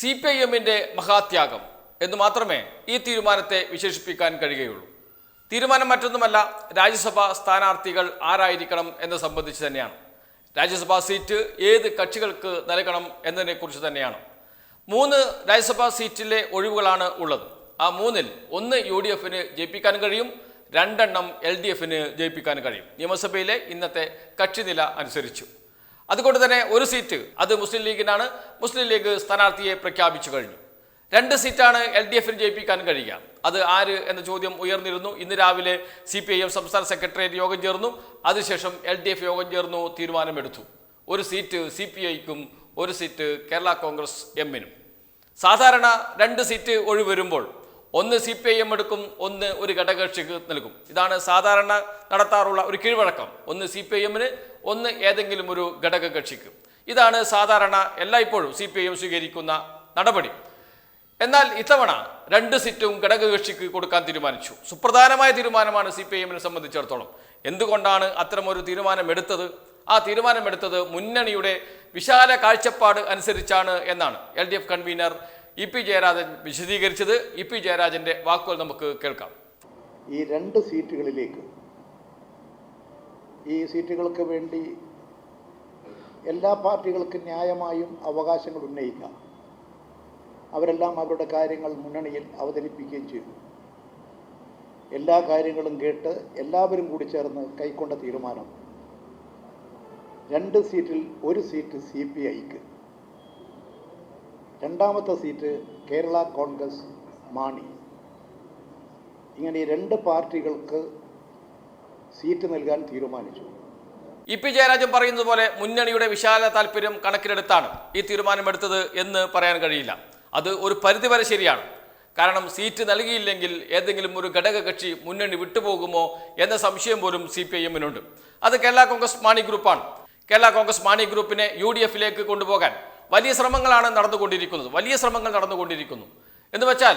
C P I എമ്മിന്റെ മഹാത്യാഗം എന്ന് മാത്രമേ ഈ തീരുമാനത്തെ വിശേഷിപ്പിക്കാൻ കഴിയുകയുള്ളൂ. തീരുമാനം മറ്റൊന്നുമല്ല രാജ്യസഭാ സ്ഥാനാർത്ഥികൾ ആരായിരിക്കണം എന്ന് സംബന്ധിച്ച് തന്നെയാണ്. രാജ്യസഭാ സീറ്റ് ഏത് കക്ഷികൾക്ക് നൽകണം എന്നതിനെക്കുറിച്ച് തന്നെയാണ്. മൂന്ന് രാജ്യസഭാ സീറ്റിലെ ഒഴിവുകളാണ് ഉള്ളത്. ആ മൂന്നിൽ ഒന്ന് യു ഡി എഫിന് ജയിപ്പിക്കാൻ കഴിയും രണ്ടെണ്ണം എൽ ഡി എഫിന് ജയിപ്പിക്കാൻ കഴിയും. നിയമസഭയിലെ ഇന്നത്തെ കക്ഷിനില അനുസരിച്ചു. അതുകൊണ്ട് തന്നെ ഒരു സീറ്റ് അത് മുസ്ലിം ലീഗിനാണ്. മുസ്ലിം ലീഗ് സ്ഥാനാർത്ഥിയെ പ്രഖ്യാപിച്ചു കഴിഞ്ഞു. രണ്ട് സീറ്റാണ് എൽ ഡി എഫിന് ജയിപ്പിക്കാൻ കഴിയുക. അത് ആര് എന്ന ചോദ്യം ഉയർന്നിരുന്നു. ഇന്ന് രാവിലെ സി പി ഐ എം സംസ്ഥാന സെക്രട്ടേറിയറ്റ് യോഗം ചേർന്നു. അതിനുശേഷം എൽ ഡി എഫ് യോഗം ചേർന്നു തീരുമാനമെടുത്തു. ഒരു സീറ്റ് സി പി ഐക്കും ഒരു സീറ്റ് കേരള കോൺഗ്രസ് എമ്മിനും. സാധാരണ രണ്ട് സീറ്റ് ഒഴിവരുമ്പോൾ ഒന്ന് സി പി ഐ എം എടുക്കും ഒന്ന് ഒരു ഘടകകക്ഷിക്ക് നൽകും. ഇതാണ് സാധാരണ നടത്താറുള്ള ഒരു കീഴ്വഴക്കം. ഒന്ന് സി പി ഐ എമ്മിന് ഒന്ന് ഏതെങ്കിലും ഒരു ഘടക കക്ഷിക്ക് ഇതാണ് സാധാരണ എല്ലായ്പ്പോഴും സി പി ഐ എം സ്വീകരിക്കുന്ന നടപടി. എന്നാൽ ഇത്തവണ രണ്ട് സീറ്റും ഘടകകക്ഷിക്ക് കൊടുക്കാൻ തീരുമാനിച്ചു. സുപ്രധാനമായ തീരുമാനമാണ് സി പി ഐ എമ്മിനെ സംബന്ധിച്ചിടത്തോളം. എന്തുകൊണ്ടാണ് അത്തരമൊരു തീരുമാനമെടുത്തത്? ആ തീരുമാനമെടുത്തത് മുന്നണിയുടെ വിശാല കാഴ്ചപ്പാട് അനുസരിച്ചാണ് എന്നാണ് L D F convener E P Jayarajan വിശദീകരിച്ചത്. ഇ പി ജയരാജന്റെ വാക്കുകൾ നമുക്ക് കേൾക്കാം. ഈ രണ്ട് സീറ്റുകളിലേക്ക് ഈ സീറ്റുകൾക്ക് വേണ്ടി എല്ലാ പാർട്ടികൾക്കും ന്യായമായും അവകാശങ്ങൾ ഉന്നയിക്കാം അവരെല്ലാം അവരുടെ കാര്യങ്ങൾ മുന്നണിയിൽ അവതരിപ്പിക്കുകയും ചെയ്തു. എല്ലാ കാര്യങ്ങളും കേട്ട് എല്ലാവരും കൂടി ചേർന്ന് കൈക്കൊണ്ട തീരുമാനം. രണ്ട് സീറ്റിൽ ഒരു സീറ്റ് സി പി ഐക്ക്. രണ്ടാമത്തെ സീറ്റ് കേരള കോൺഗ്രസ് മാണി. ഇങ്ങനെ രണ്ട് പാർട്ടികൾക്ക് സീറ്റ് നൽകാൻ തീരുമാനിച്ചു. ഇ പി ജയരാജൻ പറയുന്നത് പോലെ മുന്നണിയുടെ വിശാല താല്പര്യം കണക്കിലെടുത്താണ് ഈ തീരുമാനമെടുത്തത് എന്ന് പറയാൻ കഴിയില്ല. അത് ഒരു പരിധിവരെ ശരിയാണ്. കാരണം സീറ്റ് നൽകിയില്ലെങ്കിൽ ഏതെങ്കിലും ഒരു ഘടക കക്ഷി മുന്നണി വിട്ടുപോകുമോ എന്ന സംശയം പോലും സി പി ഐ എമ്മിനുണ്ട്. അത് കേരള കോൺഗ്രസ് മാണി ഗ്രൂപ്പാണ്. കേരള കോൺഗ്രസ് മാണി ഗ്രൂപ്പിനെ യു ഡി എഫിലേക്ക് കൊണ്ടുപോകാൻ വലിയ ശ്രമങ്ങളാണ് നടന്നുകൊണ്ടിരിക്കുന്നത്. വലിയ ശ്രമങ്ങൾ നടന്നുകൊണ്ടിരിക്കുന്നു. എന്ന് വെച്ചാൽ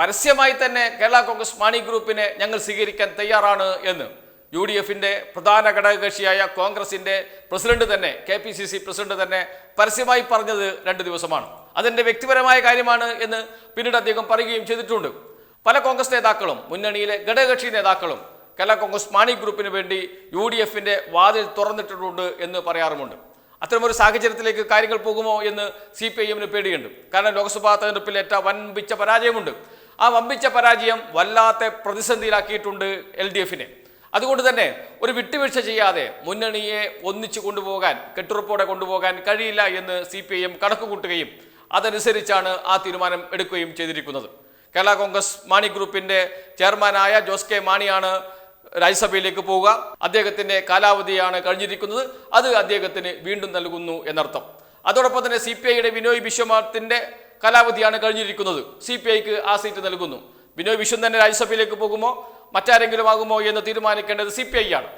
പരസ്യമായി തന്നെ കേരള കോൺഗ്രസ് മാണി ഗ്രൂപ്പിനെ ഞങ്ങൾ സ്വീകരിക്കാൻ തയ്യാറാണ് എന്ന് യു ഡി എഫിന്റെ പ്രധാന ഘടകകക്ഷിയായ കോൺഗ്രസിന്റെ പ്രസിഡന്റ് തന്നെ K P C C president തന്നെ പരസ്യമായി പറഞ്ഞത് രണ്ട് ദിവസമാണ്. അതെന്റെ വ്യക്തിപരമായ കാര്യമാണ് എന്ന് പിന്നീട് അദ്ദേഹം പറയുകയും ചെയ്തിട്ടുണ്ട്. പല കോൺഗ്രസ് നേതാക്കളും മുന്നണിയിലെ ഘടകകക്ഷി നേതാക്കളും കേരള കോൺഗ്രസ് മാണി ഗ്രൂപ്പിന് വേണ്ടി യു ഡി എഫിന്റെ വാതിൽ തുറന്നിട്ടിട്ടുണ്ട് എന്ന് പറയാറുമുണ്ട്. അത്തരമൊരു സാഹചര്യത്തിലേക്ക് കാര്യങ്ങൾ പോകുമോ എന്ന് സി പി ഐ എമ്മിന് പേടിയുണ്ട്. കാരണം ലോക്സഭാ തെരഞ്ഞെടുപ്പിൽ ഏറ്റവും വൻപിച്ച പരാജയമുണ്ട്. ആ വമ്പിച്ച പരാജയം വല്ലാത്ത പ്രതിസന്ധിയിലാക്കിയിട്ടുണ്ട് എൽ ഡി എഫിനെ അതുകൊണ്ട് തന്നെ ഒരു വിട്ടുവീഴ്ച ചെയ്യാതെ മുന്നണിയെ ഒന്നിച്ചു കൊണ്ടുപോകാൻ കെട്ടുറപ്പോടെ കൊണ്ടുപോകാൻ കഴിയില്ല എന്ന് സി പി ഐ എം കണക്കുകൂട്ടുകയും അതനുസരിച്ചാണ് ആ തീരുമാനം എടുക്കുകയും ചെയ്തിരിക്കുന്നത്. കേരള കോൺഗ്രസ് മാണി ഗ്രൂപ്പിന്റെ ചെയർമാനായ ജോസ് കെ മാണിയാണ് രാജ്യസഭയിലേക്ക് പോവുക. അദ്ദേഹത്തിന്റെ കാലാവധിയാണ് കഴിഞ്ഞിരിക്കുന്നത്. അത് അദ്ദേഹത്തിന് വീണ്ടും നൽകുന്നു എന്നർത്ഥം. അതോടൊപ്പം തന്നെ സി പി ഐയുടെ വിനോയ് വിശ്വനാഥിന്റെ കാലാവധിയാണ് കഴിഞ്ഞിരിക്കുന്നത്. സി പി ഐക്ക് ആ സീറ്റ് നൽകുന്നു. ബിനോയ് വിശ്വൻ തന്നെ രാജ്യസഭയിലേക്ക് പോകുമോ? മറ്റാരെങ്കിലും ആകുമോ എന്ന് തീരുമാനിക്കേണ്ടത് സി പി ഐ ആണ്.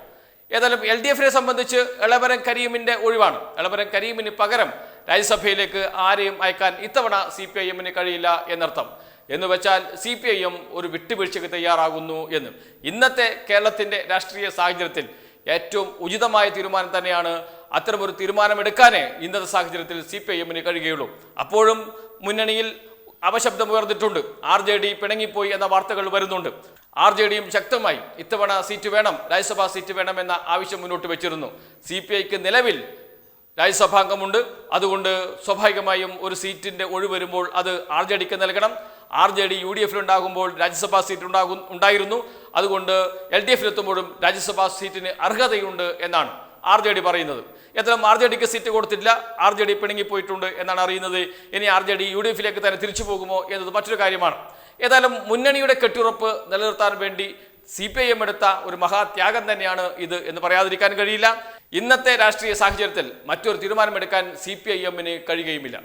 ഏതായാലും എൽ ഡി എഫിനെ സംബന്ധിച്ച് എളവരം കരീമിന്റെ ഒഴിവാണ്. എളവരം കരീമിന് പകരം രാജ്യസഭയിലേക്ക് ആരെയും അയക്കാൻ ഇത്തവണ സി പി ഐ എമ്മിന് കഴിയില്ല എന്നർത്ഥം. എന്ന് വെച്ചാൽ സി പി ഐ എം ഒരു വിട്ടുവീഴ്ചയ്ക്ക് തയ്യാറാകുന്നു എന്ന്. ഇന്നത്തെ കേരളത്തിന്റെ രാഷ്ട്രീയ സാഹചര്യത്തിൽ ഏറ്റവും ഉചിതമായ തീരുമാനം തന്നെയാണ് അത്തരമൊരു തീരുമാനമെടുക്കാനേ ഇന്നത്തെ സാഹചര്യത്തിൽ സി പി ഐ എമ്മിന് കഴിയുകയുള്ളൂ. അപ്പോഴും മുന്നണിയിൽ അപശബ്ദം ഉയർന്നിട്ടുണ്ട്. ആർ ജെ ഡി പിണങ്ങിപ്പോയി എന്ന വാർത്തകൾ വരുന്നുണ്ട്. ആർ ജെ ഡിയും ശക്തമായി ഇത്തവണ സീറ്റ് വേണം രാജ്യസഭാ സീറ്റ് വേണം എന്ന ആവശ്യം മുന്നോട്ട് വെച്ചിരുന്നു. സി പി ഐക്ക് നിലവിൽ രാജ്യസഭാംഗമുണ്ട്. അതുകൊണ്ട് സ്വാഭാവികമായും ഒരു സീറ്റിന്റെ ഒഴിവ് വരുമ്പോൾ അത് ആർ ജെ ഡിക്ക് നൽകണം. R J D U D എഫിലുണ്ടാകുമ്പോൾ Rajya Sabha seat ഉണ്ടാകും ഉണ്ടായിരുന്നു. അതുകൊണ്ട് എൽ ഡി എഫിലെത്തുമ്പോഴും രാജ്യസഭാ സീറ്റിന് അർഹതയുണ്ട് എന്നാണ് ആർ ജെ ഡി പറയുന്നത്. ഏതായാലും ആർ ജെ ഡിക്ക് സീറ്റ് കൊടുത്തിട്ടില്ല ആർ ജെ ഡി പിണങ്ങിപ്പോയിട്ടുണ്ട് എന്നാണ് അറിയുന്നത്. ഇനി R J D U D എഫിലേക്ക് തന്നെ തിരിച്ചു പോകുമോ എന്നത് മറ്റൊരു കാര്യമാണ്. ഏതായാലും മുന്നണിയുടെ കെട്ടുറപ്പ് നിലനിർത്താൻ വേണ്ടി സി പി ഐ എം എടുത്ത ഒരു മഹാത്യാഗം തന്നെയാണ് ഇത് എന്ന് പറയാതിരിക്കാൻ കഴിയില്ല. ഇന്നത്തെ രാഷ്ട്രീയ സാഹചര്യത്തിൽ മറ്റൊരു തീരുമാനമെടുക്കാൻ സി പി ഐ എമ്മിന് കഴിയുകയുമില്ല.